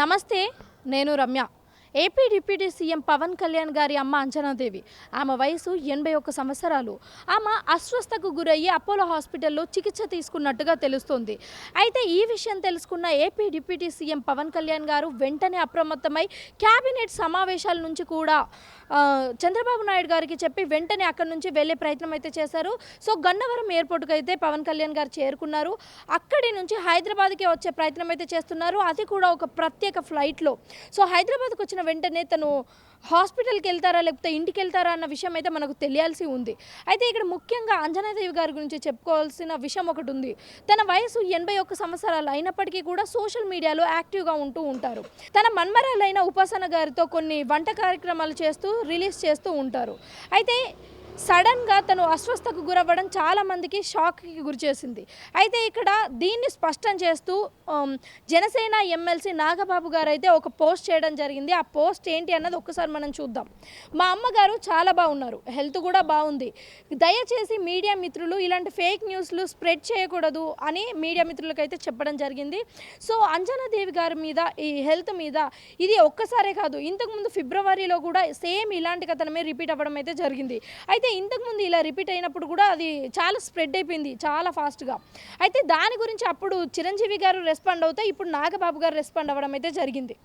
నమస్తే నేను Ramya. AP deputy CM Pawan Kalyan గారి అమ్మ అంజనాదేవి. ఆమె వయసు ఎనభై ఒక్క సంవత్సరాలు. ఆమె అస్వస్థకు గురయ్యి అపోలో హాస్పిటల్లో చికిత్స తీసుకున్నట్టుగా తెలుస్తోంది. అయితే ఈ విషయం తెలుసుకున్న AP deputy CM Pawan Kalyan గారు వెంటనే అప్రమత్తమై క్యాబినెట్ సమావేశాల నుంచి కూడా చంద్రబాబు నాయుడు గారికి చెప్పి వెంటనే అక్కడి నుంచి వెళ్ళే ప్రయత్నం అయితే చేశారు. సో గన్నవరం ఎయిర్పోర్ట్కి అయితే పవన్ కళ్యాణ్ గారు చేరుకున్నారు. అక్కడి నుంచి హైదరాబాద్కి వచ్చే ప్రయత్నం అయితే చేస్తున్నారు. అది కూడా ఒక ప్రత్యేక ఫ్లైట్లో. సో హైదరాబాద్కి వచ్చిన వెంటనే తను హాస్పిటల్కి వెళ్తారా లేకపోతే ఇంటికి వెళ్తారా అన్న విషయం అయితే మనకు తెలియాల్సి ఉంది. అయితే ఇక్కడ ముఖ్యంగా అంజనాదేవి గారి గురించి చెప్పుకోవాల్సిన విషయం ఒకటి ఉంది. తన వయసు ఎనభై ఒక్క సంవత్సరాలు అయినప్పటికీ కూడా సోషల్ మీడియాలో యాక్టివ్గా ఉంటూ ఉంటారు. తన మన్మరాలైన ఉపాసన గారితో కొన్ని వంట కార్యక్రమాలు చేస్తూ రిలీజ్ చేస్తూ ఉంటారు. అయితే సడన్గా తను అస్వస్థకు గురవ్వడం చాలామందికి షాక్కి గురి చేసింది అయితే ఇక్కడ దీన్ని స్పష్టం చేస్తూ జనసేన ఎమ్మెల్సీ నాగబాబు గారు అయితే ఒక పోస్ట్ చేయడం జరిగింది. ఆ పోస్ట్ ఏంటి అన్నది ఒక్కసారి మనం చూద్దాం. మా అమ్మగారు చాలా బాగున్నారు. హెల్త్ కూడా బాగుంది. దయచేసి మీడియా మిత్రులు ఇలాంటి ఫేక్ న్యూస్లు స్ప్రెడ్ చేయకూడదు అని మీడియా మిత్రులకైతే చెప్పడం జరిగింది. సో అంజనాదేవి గారి మీద ఈ హెల్త్ మీద ఇది ఒక్కసారే కాదు ఇంతకుముందు ఫిబ్రవరిలో కూడా సేమ్ ఇలాంటి కథనమే రిపీట్ అవ్వడం అయితే జరిగింది. అయితే అయితే ఇంతకుముందు ఇలా రిపీట్ అయినప్పుడు కూడా అది చాలా స్ప్రెడ్ అయిపోయింది చాలా ఫాస్ట్గా. అయితే దాని గురించి అప్పుడు చిరంజీవి గారు రెస్పాండ్ అవుతే ఇప్పుడు నాగబాబు గారు రెస్పాండ్ అవ్వడం అయితే జరిగింది.